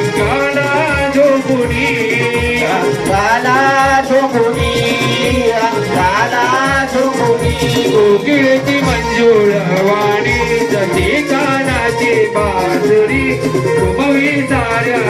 अंगाला झोपुनी अंगाला झोपुनी अंगाला झोपुनी कोकिळची मंजूळ वाणी जती कानाची बासुरी तुमवी साऱ्या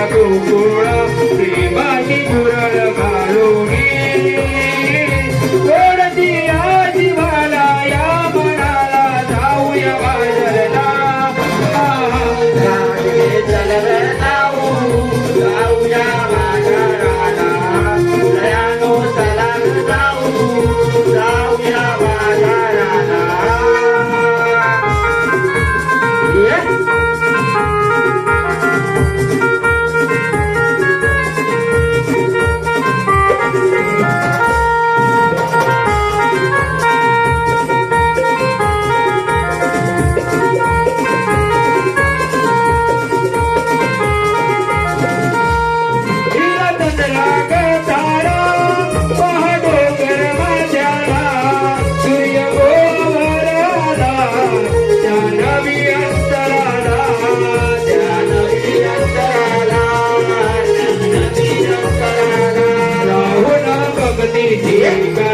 Yeah.